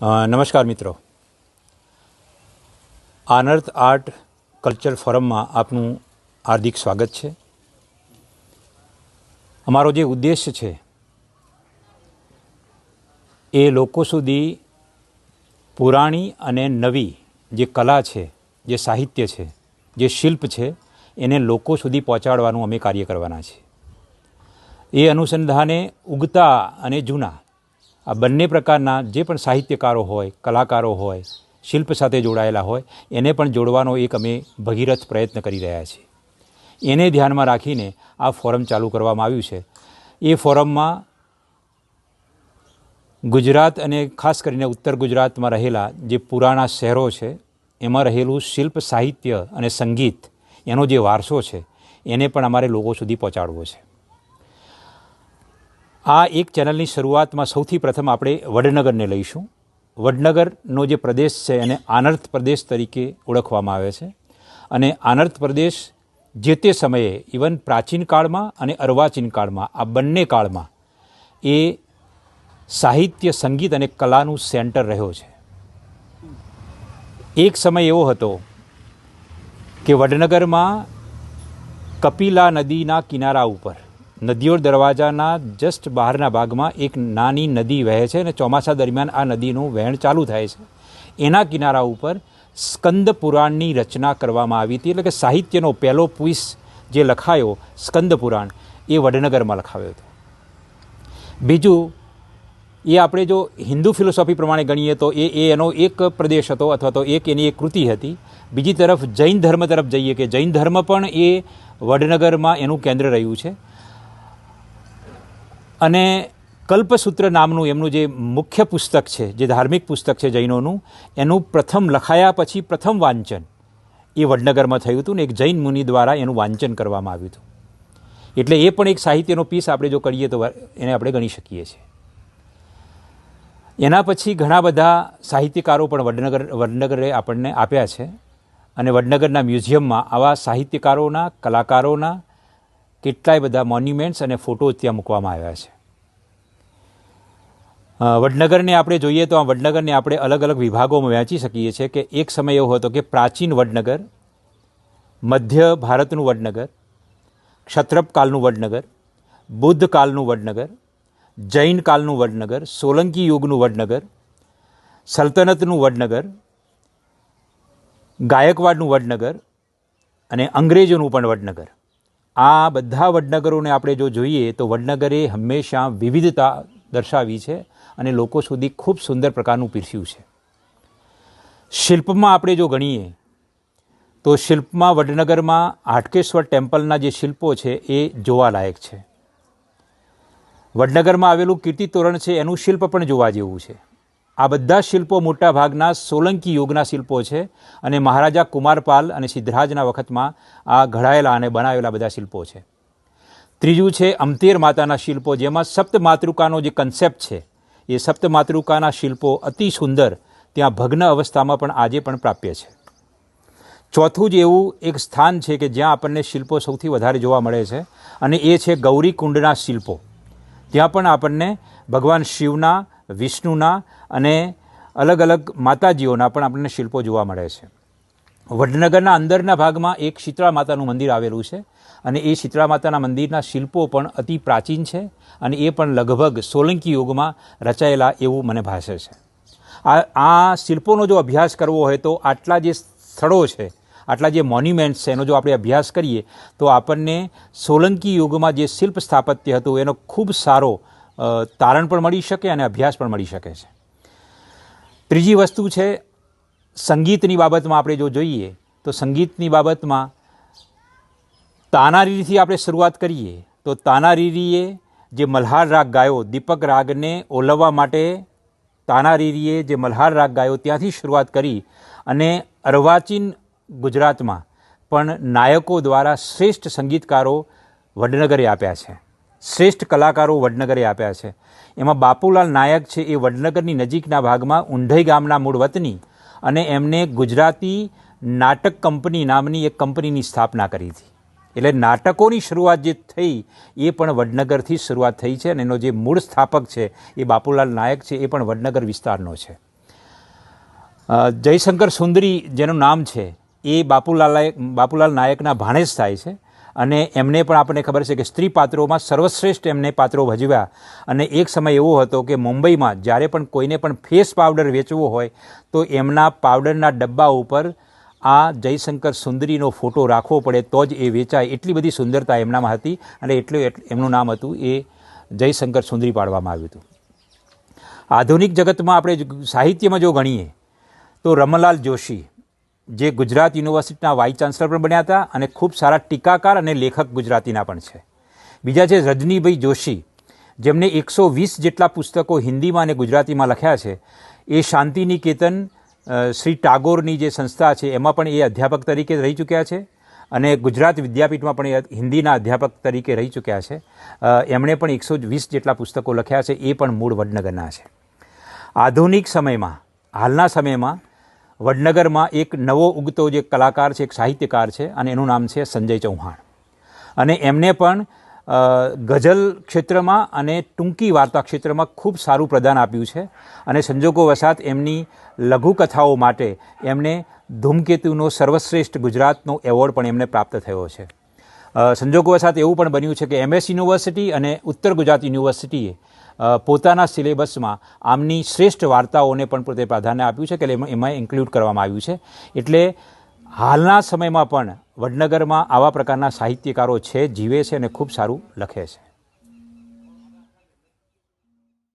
નમસ્કાર મિત્રો. આનર્થ art culture ફોરમમાં આપનું હાર્દિક સ્વાગત છે. અમારો જે ઉદ્દેશ છે, એ લોકો સુધી પુરાણી અને નવી જે કલા છે, જે સાહિત્ય છે, જે શિલ્પ છે, એને લોકો સુધી પહોંચાડવાનું અમે કાર્ય કરવાના છે એ અનુસંધાને ઉગતા અને જૂના આ બંને પ્રકારના જે પણ સાહિત્યકારો હોય, કલાકારો હોય, શિલ્પ સાથે જોડાયેલા હોય, એને પણ જોડવાનો એક અમે ભગીરથ પ્રયત્ન કરી રહ્યા છીએ. એને ધ્યાનમાં રાખીને આ ફોરમ ચાલુ કરવામાં આવ્યું છે. એ ફોરમમાં ગુજરાત અને ખાસ કરીને ઉત્તર ગુજરાતમાં રહેલા જે પુરાણા શહેરો છે, એમાં રહેલું શિલ્પ, સાહિત્ય અને સંગીત એનો જે વારસો છે, એને પણ અમારે લોકો સુધી પહોંચાડવો છે. આ એક ચેનલની શરૂઆતમાં સૌથી પ્રથમ આપણે વડનગરને લઈશું. વડનગરનો જે પ્રદેશ છે એને આનર્થ પ્રદેશ તરીકે ઓળખવામાં આવે છે. અને આનર્થ પ્રદેશ જે તે સમયે ઇવન પ્રાચીન કાળમાં અને અર્વાચીન કાળમાં, આ બંને કાળમાં એ સાહિત્ય, સંગીત અને કલાનું સેન્ટર રહ્યો છે. એક સમય એવો હતો કે વડનગરમાં કપિલા નદીના કિનારા ઉપર નદીઓ દરવાજાના જસ્ટ બહારના ભાગમાં એક નાની નદી વહે છે અને ચોમાસા દરમિયાન આ નદીનું વહેણ ચાલુ થાય છે. એના કિનારા ઉપર સ્કંદ પુરાણની રચના કરવામાં આવી હતી. એટલે કે સાહિત્યનો પહેલો પુઈસ જે લખાયો, સ્કંદ પુરાણ, એ વડનગરમાં લખાવ્યો હતો. બીજું, એ આપણે જો હિન્દુ ફિલોસોફી પ્રમાણે ગણીએ તો એ એ એનો એક પ્રદેશ હતો અથવા તો એક એની એક કૃતિ હતી. બીજી તરફ જૈન ધર્મ તરફ જઈએ કે જૈન ધર્મ પણ એ વડનગરમાં એનું કેન્દ્ર રહ્યું છે. અને કલ્પસૂત્ર નામનું એમનું જે મુખ્ય પુસ્તક છે, જે ધાર્મિક પુસ્તક છે જૈનોનું, એનું પ્રથમ લખાયા પછી પ્રથમ વાંચન એ વડનગરમાં થયું હતું ને એક જૈન મુનિ દ્વારા એનું વાંચન કરવામાં આવ્યું હતું. એટલે એ પણ એક સાહિત્યનો પીસ આપણે જો કરીએ તો એને આપણે ગણી શકીએ છીએ. એના પછી ઘણા બધા સાહિત્યકારો પણ વડનગર, વડનગરે આપણને આપ્યા છે અને વડનગરના મ્યુઝિયમમાં આવા સાહિત્યકારોના, કલાકારોના કેટલાય બધા મોન્યુમેન્ટ્સ અને ફોટો ત્યાં મૂકવામાં આવ્યા છે. વડનગરને આપણે જોઈએ તો આ વડનગરને આપણે અલગ અલગ વિભાગોમાં વહેંચી શકીએ છીએ કે એક સમય એવો હતો કે પ્રાચીન વડનગર, મધ્ય ભારતનું વડનગર ક્ષત્રપકાલનું વડનગર બુદ્ધકાલનું વડનગર, જૈન કાલનું વડનગર, સોલંકી યુગનું વડનગર, સલ્તનતનું વડનગર, ગાયકવાડનું વડનગર અને અંગ્રેજોનું પણ વડનગર. આ બધા વડનગરોને આપણે જો જોઈએ તો વડનગરે હંમેશા વિવિધતા દર્શાવી છે અને લોકો સુધી ખૂબ સુંદર પ્રકારનું પીરસ્યું છે. શિલ્પમાં આપણે જો ગણીએ, તો શિલ્પમાં વડનગરમાં હાટકેશ્વર ટેમ્પલના જે શિલ્પો છે એ જોવાલાયક છે. વડનગરમાં આવેલું કીર્તિ તોરણ છે, એનું શિલ્પ પણ જોવા જેવું છે. આ બધા શિલ્પો મોટા ભાગના સોલંકી યુગના શિલ્પો છે અને મહારાજા કુમારપાલ અને સિદ્ધરાજના વખતમાં આ ઘડાયેલા અને બનાવેલા બધા શિલ્પો છે. ત્રીજું છે, અમતેર માતાના શિલ્પો, જેમાં સપ્ત માતૃકાનો જે કન્સેપ્ટ છે એ સપ્તમાતૃકાના શિલ્પો અતિ સુંદર, ત્યાં ભગ્ન અવસ્થામાં પણ આજે પણ પ્રાપ્ય છે. ચોથું જ એવું એક સ્થાન છે કે જ્યાં આપણને શિલ્પો સૌથી વધારે જોવા મળે છે, અને એ છે ગૌરીકુંડના શિલ્પો. ત્યાં પણ આપણને ભગવાન શિવના, વિષ્ણુના અને અલગ અલગ માતાજીઓના પણ આપણને શિલ્પો જોવા મળે છે. વડનગરના અંદરના ભાગમાં એક શીતળા માતાનું મંદિર આવેલું છે અને એ શીતળા માતાના મંદિરના શિલ્પો પણ અતિ પ્રાચીન છે અને એ પણ લગભગ સોલંકી યુગમાં રચાયેલા એવું મને ભાષે છે. આ આ શિલ્પોનો જો અભ્યાસ કરવો હોય તો આટલા જે સ્થળો છે, આટલા જે મોન્યુમેન્ટ્સ છે, એનો જો આપણે અભ્યાસ કરીએ, તો આપણને સોલંકી યુગમાં જે શિલ્પ સ્થાપત્ય હતું, એનો ખૂબ સારો તારણ પણ મળી શકે અને અભ્યાસ પણ મળી શકે છે. ત્રીજી વસ્તુ છે, સંગીતની બાબતમાં આપણે જો જોઈએ, તો સંગીતની બાબતમાં તાનારીથી આપણે શરૂઆત કરીએ, તો તાનારીરીએ જે મલ્હાર રાગ ગાયો, દીપક રાગને ઓલવવા માટે તાનારીરીએ જે મલ્હાર રાગ ગાયો ત્યાંથી શરૂઆત કરી અને અર્વાચીન ગુજરાતમાં પણ નાયકો દ્વારા શ્રેષ્ઠ સંગીતકારો વડનગરે આપ્યા છે. શ્રેષ્ઠ કલાકારો વડનગરે આપ્યા છે. એમાં બાપુલાલ નાયક છે એ વડનગરની નજીકના ભાગમાં ઊંઢઈ ગામના મૂળ વતની અને એમને ગુજરાતી નાટક કંપની નામની એક કંપનીની સ્થાપના કરી હતી. એટલે નાટકોની શરૂઆત જે થઈ, એ પણ વડનગરથી શરૂઆત થઈ છે અને એનો જે મૂળ સ્થાપક છે, એ બાપુલાલ નાયક છે, એ પણ વડનગર વિસ્તારનો છે. જયશંકર સુંદરી જેનું નામ છે, એ બાપુલાલ બાપુલાલ નાયકના ભાણેજ થાય છે અને એમને પણ આપણને ખબર છે કે સ્ત્રી પાત્રોમાં સર્વશ્રેષ્ઠ એમને પાત્રો ભજવ્યા. અને એક સમય એવો હતો કે મુંબઈમાં જ્યારે પણ કોઈને પણ ફેસ પાવડર વેચવો હોય, તો એમના પાવડરના ડબ્બા ઉપર આ જયશંકર સુંદરીનો ફોટો રાખવો પડે તો જ એ વેચાય. એટલી બધી સુંદરતા એમનામાં હતી અને એટલું એમનું નામ હતું એ જયશંકર સુંદરી પાડવામાં આવ્યું હતું. આધુનિક જગતમાં આપણે સાહિત્યમાં જો ગણીએ તો રમણલાલ જોશી જે ગુજરાત યુનિવર્સિટીના વાઇસ ચાન્સલર પણ બન્યા હતા અને ખૂબ સારા ટીકાકાર અને લેખક ગુજરાતીના પણ છે. બીજા છે રજનીભાઈ જોશી જેમને એકસો વીસ જેટલા પુસ્તકો હિન્દીમાં અને ગુજરાતીમાં લખ્યા છે. એ શાંતિ નિકેતન અ, શ્રી ટાગોરની જે સંસ્થા છે, એમાં પણ એ અધ્યાપક તરીકે રહી ચૂક્યા છે અને ગુજરાત વિદ્યાપીઠમાં પણ એ હિન્દીના અધ્યાપક તરીકે રહી ચૂક્યા છે. એમણે પણ એકસો વીસ જેટલા પુસ્તકો લખ્યા છે, એ પણ મૂળ વડનગરના છે. આધુનિક સમયમાં, હાલના સમયમાં વડનગરમાં એક નવો ઉગતો જે કલાકાર છે, એક સાહિત્યકાર છે, અને એનું નામ છે સંજય ચૌહાણ. અને એમને પણ ગઝલ ક્ષેત્રમાં અને ટૂંકી વાર્તા ક્ષેત્રમાં ખૂબ સારું પ્રદાન આપ્યું છે અને સંજોગો વસાત એમની લઘુકથાઓ માટે એમને ધૂમકેતુનો સર્વશ્રેષ્ઠ ગુજરાતનો એવોર્ડ પણ એમને પ્રાપ્ત થયો છે. સંજોગો વસાત એવું પણ બન્યું છે કે એમએસ યુનિવર્સિટી અને ઉત્તર ગુજરાત યુનિવર્સિટીએ પોતાના સિલેબસમાં આમની શ્રેષ્ઠ વાર્તાઓને પણ પોતે પ્રાધાન્ય આપ્યું છે કે એમાં ઇન્ક્લુડ કરવામાં આવ્યું છે. એટલે હાલના સમયમાં પણ વડનગરમાં આવા પ્રકારના સાહિત્યકારો છે, જીવે છે અને ખૂબ સારું લખે છે.